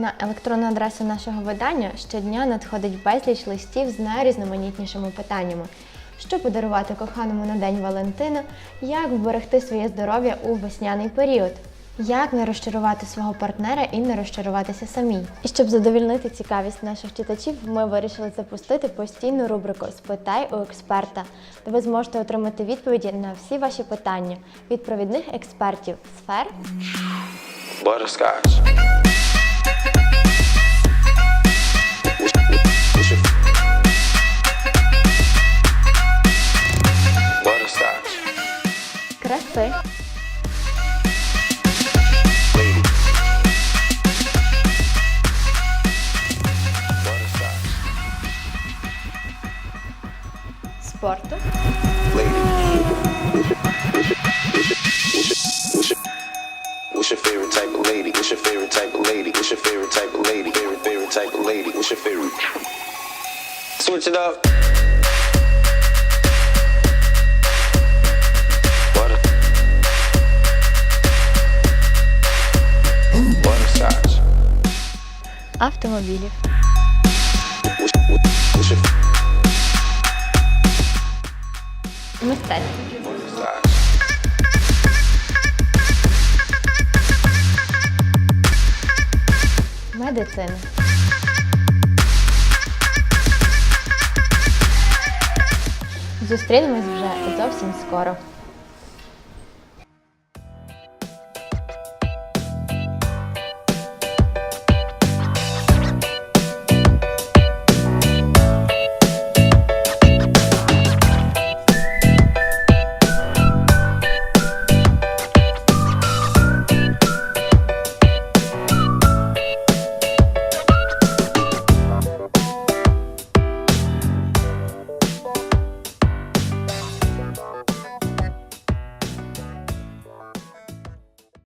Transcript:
На електронну адресу нашого видання щодня надходить безліч листів з найрізноманітнішими питаннями. Що подарувати коханому на День Валентина, як вберегти своє здоров'я у весняний період, як не розчарувати свого партнера і не розчаруватися самій. І щоб задовільнити цікавість наших читачів, ми вирішили запустити постійну рубрику Спитай у експерта, де ви зможете отримати відповіді на всі ваші питання від провідних експертів сфер Butterscotch. краси, Lady. Butterscotch. спорту, Lady. What's your- What's your favorite type of lady? What's your favorite type of lady? What's your favorite type of lady? Favorite, favorite type of lady. What's your favorite? Switch it up. Автомобілів, мистецтво, медицина. Зустрінемось вже зовсім скоро.